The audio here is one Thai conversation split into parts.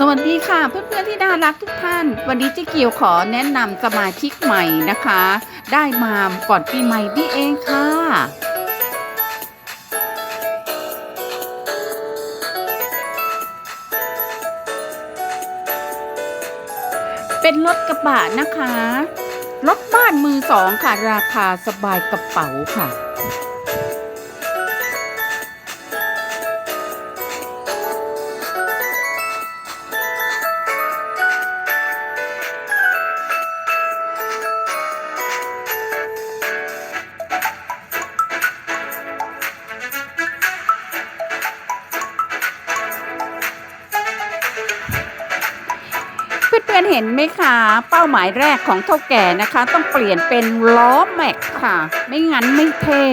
สวัสดีค่ะเพื่อนๆที่น่ารักทุกท่าน วันนี้เจ๊เกียวขอแนะนำสมาชิกใหม่นะคะ ได้มาก่อนปีใหม่นี่เองค่ะ เป็นรถกระบะนะคะ รถบ้านมือสองค่ะ ราคาสบายกระเป๋าค่ะ พื่อนๆเห็นไหมคะ เป้าหมายแรกของเท่าแก่นะคะ ต้องเปลี่ยนเป็นล้อแม็กค่ะ ไม่งั้นไม่เท่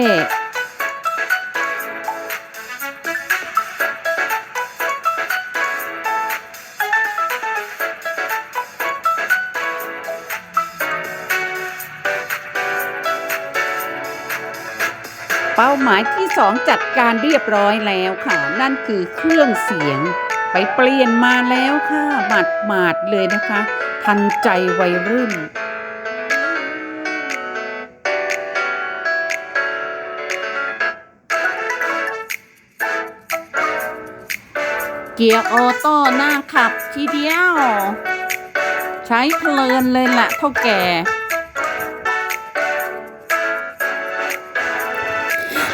เป้าหมายที่สองจัดการเรียบร้อยแล้วค่ะ นั่นคือเครื่องเสียง ไปเปลี่ยนมาแล้วค่ะหมาดหมาดเลยนะคะ ทันใจวัยรุ่นเกียร์ออโต้หน้าขับทีเดียว ใช้เพลินเลยละเท่าแก่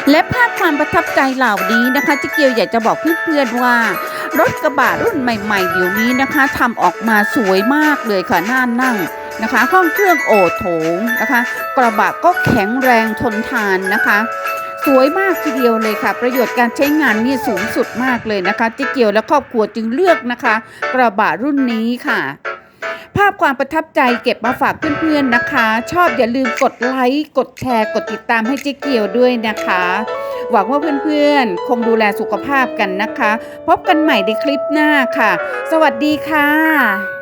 และภาพความประทับใจเหล่านี้นะคะเจ๊เกียวอยากจะบอกเพื่อนๆว่า รถกระบะรุ่นใหม่ ๆ เดี๋ยวนี้นะคะทำออกมาสวยมากเลยค่ะน่านั่งนะคะห้องเครื่องโอโถงนะคะ กระบะก็แข็งแรงทนทานนะคะ สวยมากทีเดียวเลยค่ะ ประโยชน์การใช้งานนี่สูงสุดมากเลยนะคะเจ๊เกียวและครอบครัวจึงเลือกนะคะ กระบะรุ่นนี้ค่ะ ภาพความประทับใจเก็บมาฝากเพื่อนๆนะคะ ชอบอย่าลืมกดไลค์กดแชร์ กดติดตามให้เจ๊เกียวด้วยนะคะ หวังว่าเพื่อนๆ คงดูแลสุขภาพกันนะคะ พบกันใหม่ในคลิปหน้าค่ะ สวัสดีค่ะ